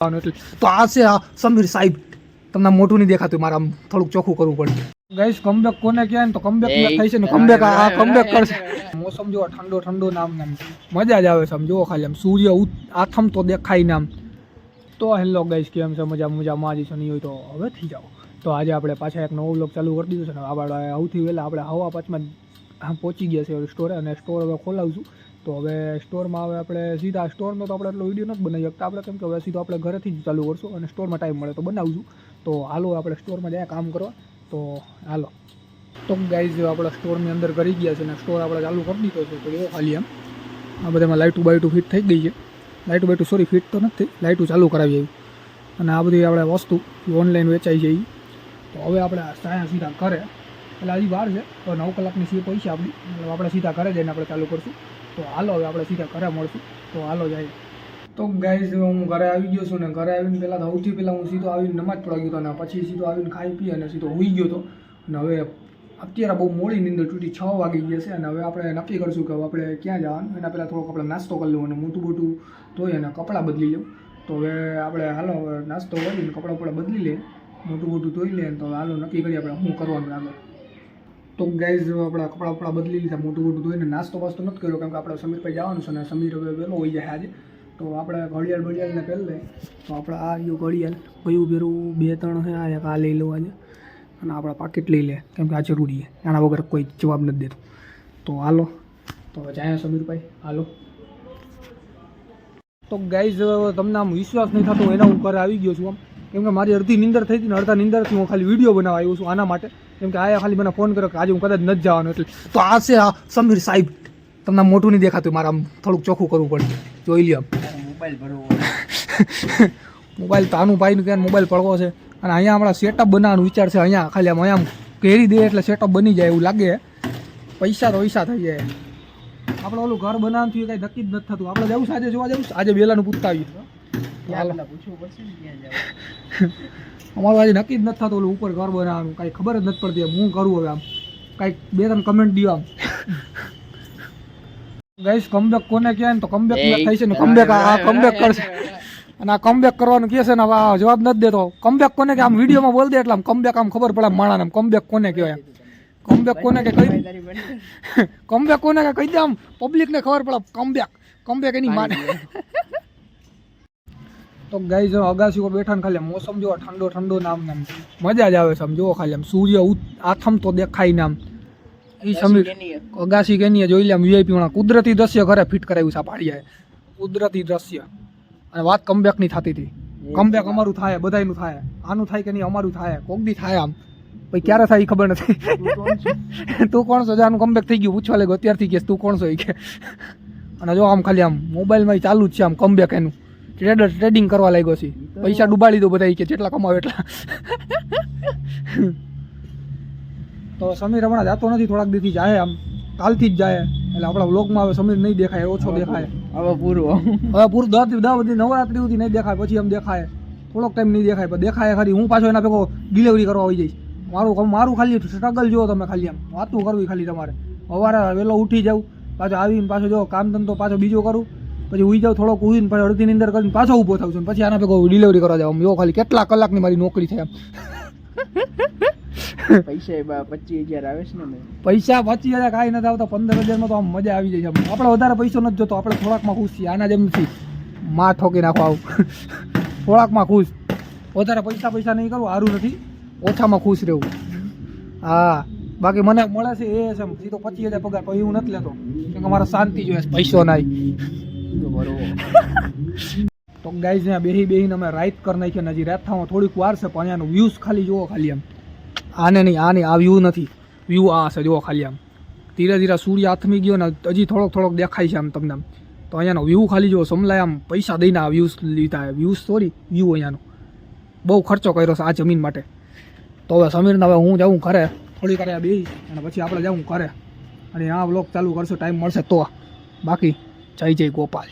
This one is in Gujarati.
એટલે તો આ છે આ સમીર સાહેબ. તમને મોટું નહીં દેખાતું મારે આમ થોડુંક ચોખ્ખું કરવું પડે. ગાઈસ કમબેક કોને કહે ને તો કમબેક થાય છે ને કમબેક આ કમબેક કરશે. મોસમ જો ઠંડો ઠંડો નામ નામ મજા જ આવે છે આમ જુઓ ખાલી આમ સૂર્ય આથમ તો દેખાય નામ તો હેલો ગાઈસ કેમ છે? મજા મજામાં. જ છે નહીં હોય તો હવે થઈ જાઓ. તો આજે આપણે પાછા એક નવો બ્લોગ ચાલુ કરી દીધું છે ને આપણે સૌથી વહેલા આપણે હવા પાંચમાં હા પહોંચી ગયા છે સ્ટોરે અને સ્ટોર હવે ખોલાવશું તો હવે સ્ટોરમાં હવે આપણે સીધા સ્ટોરનો તો આપણે એટલો વીડિયો નથી બનાવી શકતા. આપણે કેમ કે હવે સીધો આપણે ઘરેથી જ ચાલુ કરશું અને સ્ટોરમાં ટાઈમ મળે તો બનાવશું તો હાલો આપણે સ્ટોરમાં જાય કામ કરવા. તો હાલો. તો ગાઈઝ આપણા સ્ટોરની અંદર કરી ગયા છે અને સ્ટોર આપણે ચાલુ કરી દીધો છે. તો એવો ખાલી એમ. આ બધામાં લાઇટું બાઇટું ફિટ થઈ ગઈ છે. લાઇટું બાઇટું સોરી ફિટ તો નથી લાઇટું ચાલુ કરાવી આવી. અને આ બધી આપણે વસ્તુ ઓનલાઈન વેચાઈ છે તો હવે આપણે સાયા સીધા કરે એટલે હજી વાર છે. તો નવ કલાકની સીએ છે આપણી. એટલે આપણે સીધા ઘરે જઈને આપણે ચાલુ કરશું. તો હાલો હવે આપણે સીધા ઘરે મળશું. તો હાલો જાય. તો ગાઈઝ હું ઘરે આવી ગયો છું ને ઘરે આવીને પહેલાં તો સૌથી પહેલાં હું સીધો આવીને નમાજ પડા ગયો હતો અને પછી સીધો આવીને ખાઈ પી અને સીધો હોઈ ગયો હતો અને હવે અત્યારે બહુ મોડી નીંદર તૂટી છ વાગી ગયા છે અને હવે આપણે નક્કી કરશું કે હવે આપણે ક્યાં જવાનું. એના પહેલાં થોડોક આપણે નાસ્તો કરી લઉં અને મોટું મોટું ધોઈ અને કપડાં બદલી લઉં. તો હવે આપણે હાલો નાસ્તો કરીને કપડાં બપડા બદલી લે મોટું મોટું ધોઈ લે તો હાલો નક્કી કરીએ આપણે શું કરવાનું આગળ. તો ગાઈઝ આપણા કપડાં કપડાં બદલી લીધા, મોટું મોટું ધોઈને નાસ્તો વાસ્તો નથી કર્યો કેમ કે આપણે સમીરભાઈ જવાનું છે અને સમીર હવે વહેલો હોઈ જાય આજે. તો આપણે ઘડિયાળ બળિયાળને પહેલે તો આપણે આ રહ્યું ઘડિયાળ, કયું પહેરવું? બે ત્રણ છે આ એક આ લઈ લઉં આજે. અને આપણા પાકીટ લઈ લે, કેમ કે આ જરૂરી છે. આના વગર કોઈ જવાબ નથી દેતો. તો હાલો, તો જાય સમીરભાઈ હાલો. તો ગાઈઝ તમને આમ વિશ્વાસ નહીં થતો એના હું ઘરે આવી ગયો છું આમ. કેમ કે મારી અડધી નિંદર થઈ હતી ને અડધા નિંદરથી હું ખાલી વીડિયો બનાવવા આવ્યો છું આના માટે. કેમ કે આ ખાલી મને ફોન કર્યો કે આજે હું કદાચ નથી જવાનું એટલે. તો આ છે આ સમીર સાહેબ. તમને મોટું નહીં દેખાતું મારે આમ થોડુંક ચોખ્ખું કરવું પડે જોઈ લ્યો મોબાઈલ ભરવો મોબાઈલ તો આનું ભાઈનું ક્યાં મોબાઈલ પડવો છે. અને અહીંયા હમણાં સેટઅપ બનાવવાનો વિચાર છે અહીંયા ખાલી આમ અહીંયા ઘેરી દે એટલે સેટઅપ બની જાય એવું લાગે. પૈસા તો પૈસા થઈ જાય. આપણે ઓલું ઘર બનાવવાનું થયું કાંઈ નક્કી જ નથી થતું. આપણે જવું આજે જોવા જવું છે. આજે વહેલાનું પૂછતા આવીએ અમારું આજે નક્કી જ નથી થતું ઓલું ઉપર ઘર બનાવવાનું. કાંઈ ખબર જ નથી પડતી હું કરું હવે આમ? કાંઈક બે ત્રણ કમેન્ટ દો આમ. ગાઈસ કમબેક કોને કહે ને તો કમબેક થઈ છે ને કમબેક આ કમબેક કરશે. અને આ કમબેક કરવાનું કહે છે ને આ જવાબ નથી દેતો. કમબેક કોને કે આમ વિડીયોમાં બોલ દે એટલે આમ કમબેક આમ ખબર પડે માણાને આમ. કમબેક કોને કહેવાય કમબેક કોને કે કહી કમબેક કોને કે કહી દે આમ પબ્લિકને ખબર પડે કમબેક કમબેક એની માને. તો ગાય અગાસી ઉપર બેઠા ને ખાલી મોસમ જોવા ઠંડો ઠંડો નામ નામ મજા જ આવે છે આમ જુઓ ખાલી આમ. સૂર્ય આથમ તો દેખાય નામ એ હે? અગાસી કેની જોઈ લે આમ વીઆઈપી વાળા. કુદરતી દ્રશ્ય ઘરે ફિટ કરાવ્યું છે આ પાડિયાએ કુદરતી દ્રશ્ય. અને વાત કમબેકની થતી હતી. કમબેક અમારું થાય બધાયનું થાય. આનું થાય કે નહીં અમારું થાય. કોક દી થાય આમ. પછી ક્યારે થાય એ ખબર નથી. તું કોણ છો? જો આનું કમબેક થઈ ગયું પૂછવા લાગ્યો અત્યારથી કે તું કોણ છો એ કે. અને જો આમ ખાલી આમ મોબાઈલમાં ચાલુ જ છે આમ કમબેક એનું. ટ્રેડર ટ્રેડિંગ કરવા લાગ્યો છે. પૈસા ડૂબાડી દો બધા કે જેટલા કમાવે એટલા. તો સમીર હમણાં જાતો નથી થોડાક દીથી જાય આમ. કાલથી જ જાય. એટલે આપણા વ્લોગમાં હવે સમીર નહીં દેખાય ઓછો દેખાય. હવે પૂરો. હવે પૂરું દસ દસ બધી નવરાત્રી સુધી નહીં દેખાય પછી આમ દેખાય. થોડોક ટાઈમ નહીં દેખાય પણ દેખાય ખરી. હું પાછો એના ભેગો ડિલિવરી કરવા આવી જઈશ. મારું મારું ખાલી સ્ટ્રગલ જુઓ તમે ખાલી આમ. વાતું કરવી ખાલી તમારે. સવારે વહેલો ઉઠી જાઉં પાછો આવીને પાછો જો કામ ધંધો પાછો બીજો કરું. પછી ઉઈ જાઉં થોડોક ઉઈને પછી અડધીની અંદર કરીને પાછો ઊભો થાઉં છું પછી આના ભેગો ડિલિવરી કરવા જાઉં. જો ખાલી કેટલા કલાકની મારી નોકરી થાય પૈસા એ બા પચીસ હજાર આવે છે ને પૈસા પચીસ હજાર કાંઈ નથી આવતા પંદર હજારમાં તો આમ મજા આવી જાય છે આપણે વધારે પૈસો નથી જોતો આપણે થોડાકમાં ખુશ છીએ. આના જેમ નથી. માં ઠોકી નાખો આવું. થોડાકમાં ખુશ. વધારે પૈસા પૈસા નહીં કરવું સારું નથી. ઓછામાં ખુશ રહેવું. હા. બાકી મને મળે છે એ છે સીધો પચીસ હજાર પગાર પછી હું નથી લેતો. કેમ કે મારે શાંતિ જોઈએ પૈસો નહીં તો ગાઈઝ ત્યાં બેહી બેહીને અમે રાઈત કરી નાખીએ હજી રાત થવા થોડીક વાર છે, પણ અહીંયાનું વ્યૂઝ ખાલી જુઓ ખાલી આમ આને નહીં, આને, આ વ્યૂ નથી. વ્યૂ આ છે, જુઓ ખાલી આમ. ધીરે ધીરે સૂર્ય આથમી ગયો ને હજી થોડોક થોડોક દેખાય છે આમ તમને આમ. તો અહીંયાનો વ્યૂ ખાલી જુઓ, સમલાય આમ પૈસા દઈને આ વ્યૂઝ લીધા. વ્યૂઝ સોરી વ્યૂ અહીંયાનો. બહુ ખર્ચો કર્યો છે આ જમીન માટે. તો હવે સમીરને હવે હું જાઉં ઘરે. થોડી વાર બેહી અને પછી આપણે જાઉં ઘરે. અને આ બ્લોગ ચાલુ કરશું ટાઈમ મળશે તો. બાકી. જય જય ગોપાલ